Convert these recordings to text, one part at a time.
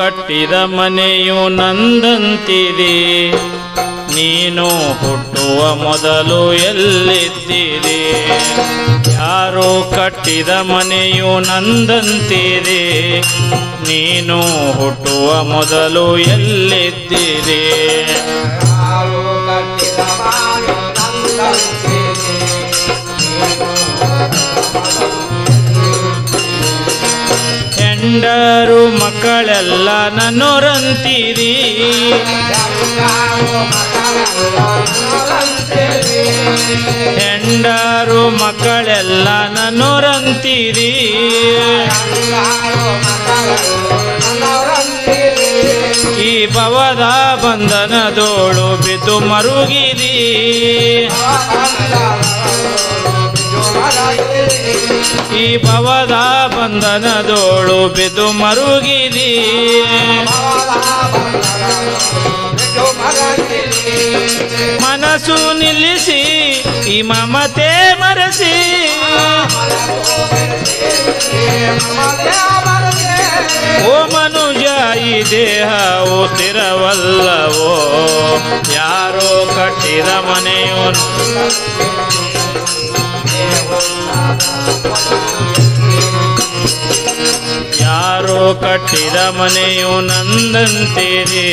ಕಟ್ಟಿದ ಮನೆಯು ನಂದಂತಿದೆ. ನೀನು ಹುಟ್ಟುವ ಮೊದಲು ಎಲ್ಲಿದ್ದೀರಿ? ಯಾರೋ ಕಟ್ಟಿದ ಮನೆಯು ನಂದಂತಿದೆ. ನೀನು ಹುಟ್ಟುವ ಮೊದಲು ಎಲ್ಲಿದ್ದೀರಿ? ಹೆಂಡರು ಮಕ್ಕಳೆಲ್ಲ ನನ್ನೋರಂತೀರಿ. ಹೆಂಡರು ಮಕ್ಕಳೆಲ್ಲ ನನ್ನೋರಂತೀರಿ. ಈ ಭವದ ಬಂಧನದೋಳು ಬಿದ್ದು ಮರುಗಿರಿ ಈ ಭವದ ಬಂಧನದೋಳು ಬಿದ್ದು ಮರುಗಿರಿ ಮನಸ್ಸು ನಿಲ್ಲಿಸಿ, ಈ ಮಮತೆ ಮರೆಸಿ. ಓ ಮನುಜ ಈ ದೇಹವು ತಿರವಲ್ಲವೋ ಯಾರೋ ಕಟ್ಟಿದ ಮನೆಯು ಯಾರೋ ಕಟ್ಟಿದ ಮನೆಯು ನಂದಂತೀರಿ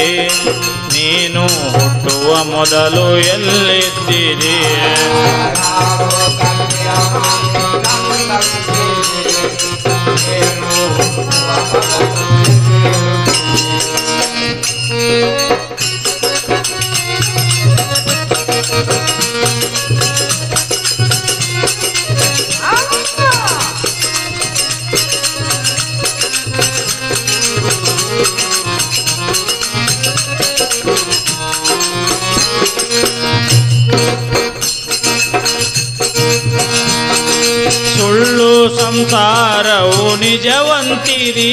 ನೀನು ಹುಟ್ಟುವ ಮೊದಲು ಎಲ್ಲಿದ್ದೀರಿ? ಸಂಸಾರವು ನಿಜವಂತಿರಿ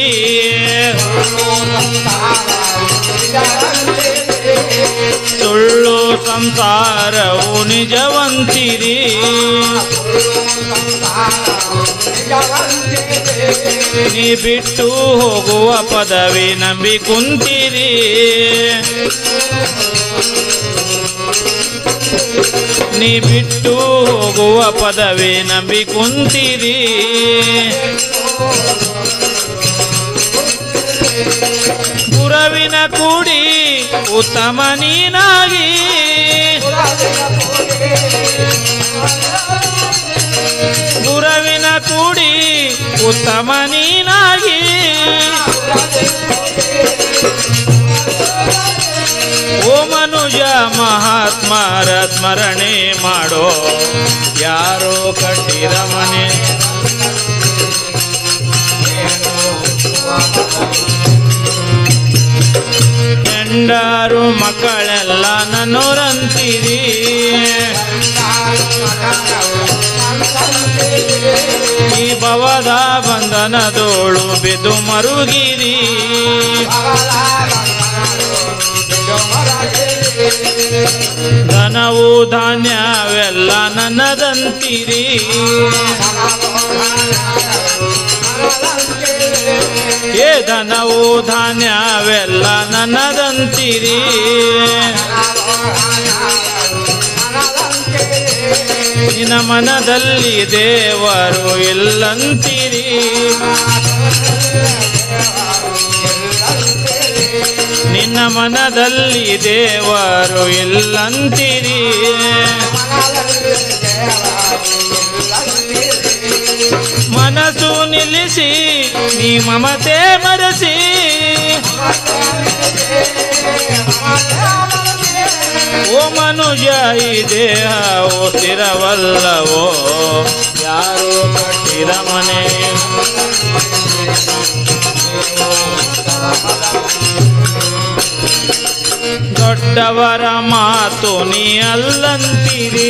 ಸುಳ್ಳು ಸಂಸಾರವು ನಿಜವಂತಿರಿ ನೀ ಬಿಟ್ಟು ಹೋಗುವ ಪದವಿ ನಂಬಿ ಕುಂತಿರಿ ನೀ ಬಿಟ್ಟು ಹೋಗುವ ಪದವೇ ನಂಬಿ ಕುಂತಿರಿ. ಗುರವಿನ ಕೂಡಿ ಉತ್ತಮ ನೀನಾಗಿ. ಗುರವಿನ ಕೂಡಿ ಉತ್ತಮ ನೀನಾಗಿ. ಮನುಜ ಮಹಾತ್ಮರ ಸ್ಮರಣೆ ಮಾಡೋ ಯಾರೋ ಕಟ್ಟಿದ ಮನೆ. ಹೆಂಡರು ಮಕ್ಕಳೆಲ್ಲ ನನ್ನೋರಂತೀರಿ. ಈ ಭವದ ಬಂಧನದೋಳು ಬಿದ್ದು ಮರುಗಿರಿ. ಧನವು ಧಾನ್ಯವೆಲ್ಲ ನನ್ನದಂತೀರಿ. ಏ ಧನವು ಧಾನ್ಯವೆಲ್ಲ ನನ್ನದಂತೀರಿ. ನಿನ್ನ ಮನದಲ್ಲಿ ದೇವರು ಇಲ್ಲಂತೀರಿ. ನಿನ್ನ ಮನದಲ್ಲಿ ದೇವರು ಇಲ್ಲಂತೀರಿ. ಮನಸ್ಸು ನಿಲ್ಲಿಸಿ, ನೀ ಮಮತೆ ಮರೆಸಿ. ಓ ಮನುಜ ಈ ದೇಹವು ಸ್ಥಿರವಲ್ಲವೋ? ಯಾರು ಕಟ್ಟಿರ ಮನೆ? ದೊಡ್ಡವರ ಮಾತು ನೀ ಅಲ್ಲಂತೀರಿ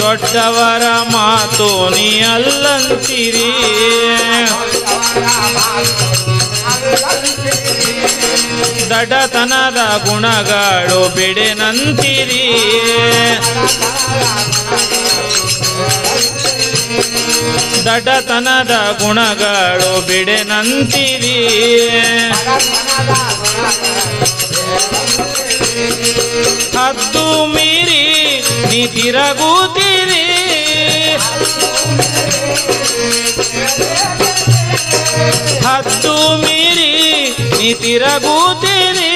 ದೊಡ್ಡವರ ಮಾತು ನೀ ಅಲ್ಲಂತೀರಿ ದಡತನದ ಗುಣಗಳು ಬಿಡೆನಂತೀರಿ. ದಡ್ಡತನದ ಗುಣಗಳು ಬಿಡೆನಂತಿರಿ ಹತ್ತು ಮೀರಿ ನೀ ತಿರಗುತ್ತೀರಿ. ಹತ್ತು ಮೀರಿ ನೀ ತಿರಗುತ್ತೀರಿ.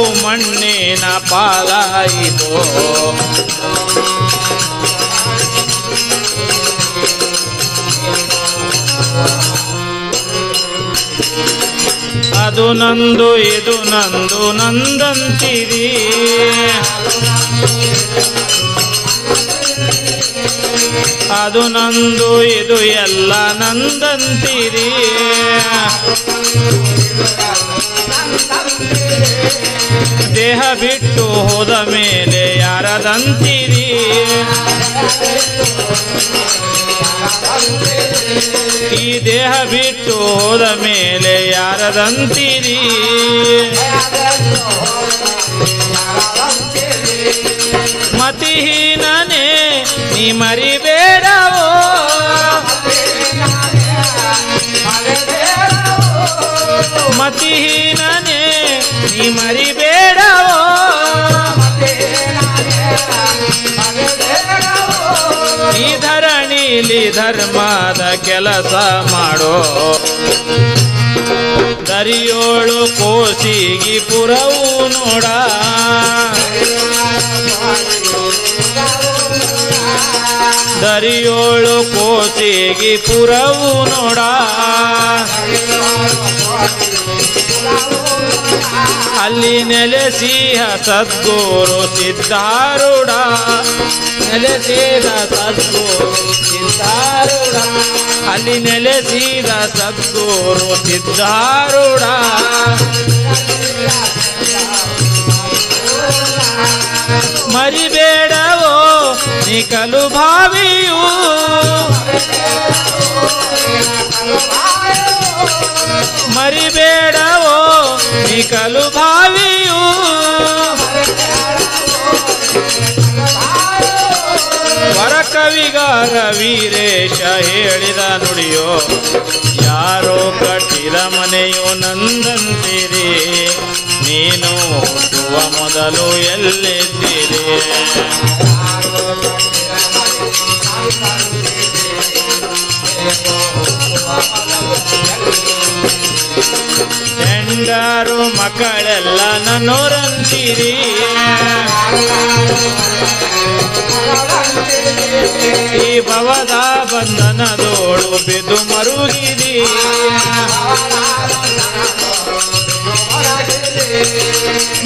ಮಣ್ಣಿನ ಪಾಲಾಯಿತು ಅದು ನಂದು ಇದು ನಂದು ನಂದಂತಿರಿ. ಅದು ನಂದು ಇದು ಎಲ್ಲ ನಂದಂತಿರಿ. ದೇಹ ಬಿಟ್ಟು ಹೋದ ಮೇಲೆ ಯಾರದಂತೀರಿ? ಈ ದೇಹ ಬಿಟ್ಟು ಹೋದ ಮೇಲೆ ಯಾರದಂತೀರಿ? ಮತಿಹೀನನೇ ನೀ ಮರಿಬೇಡವೋ? ಧರಣಿಲಿ ಧರ್ಮದ ಕೆಲಸ ಮಾಡೋ. ದರಿಯೋಳು ಕೋಸಿಗಿ ಪುರವು ನೋಡ. ದರಿಯೋಳು ಕೋಸಿಗಿ ಪುರವು ನೋಡ. ಅಲ್ಲಿ ನೆಲೆಸಿಹ ಸದ್ಗುರು ಸಿದ್ಧಾರೂಢ ನೆಲೆಸಿದ ಸದ್ಗುರು ಸಿದ್ಧಾರೂಢ ಅಲ್ಲಿ ನೆಲೆಸಿದ ಸದ್ಗುರು ಸಿದ್ಧಾರೂಢ ಮರಿಬೇಡವೋ ನಿಕಲು ಭಾವಿಯು. ಮರಿಬೇಡವೋ ನಿಕಲು ಭಾವಿಯು. ವರಕವಿಗಾರ ವೀರೇಶ ಹೇಳಿದ ನುಡಿಯೋ ಯಾರೋ ಕಟ್ಟಿದ ಮನೆಯೋ ನಂದಂತೀರಿ. ನೀನು ಹುಟ್ಟುವ ಮೊದಲು ಎಲ್ಲಿದ್ದೀರಿ? ಹೆಂಡರು ಮಕ್ಕಳೆಲ್ಲ ನನ್ನೋರಂತೀರಿ ಈ ಭವದ ಬಂಧನದೋಳು ಬಿದ್ದು ಮರುಗಿರಿ.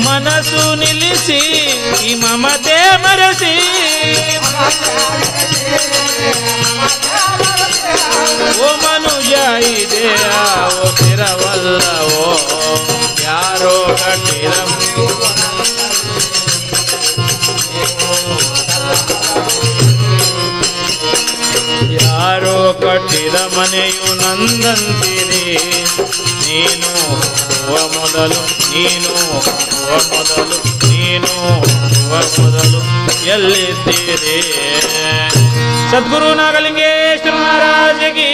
ಮನಸ್ಸು ನಿಲ್ಲಿಸಿ, ಈ ಮಮತೆ ಮರೆಸಿ. ಓ ಮನುಜ ಇದೆ ಓ ತಿರವಲ್ಲವೋ ಕಟ್ಟಿದ ಮನೆಯು ನಂದಂತಿರಿ ನೀನು ಮೊದಲು, ನೀನು ಹುಟ್ಟುವ ಮೊದಲು, ನೀನು ಹುಟ್ಟುವ ಮೊದಲು ಎಲ್ಲಿದ್ದೀರಿ? ಸದ್ಗುರು ನಾಗಲಿಂಗೇಶ್ವರ ಮಹಾರಾಜಗಿ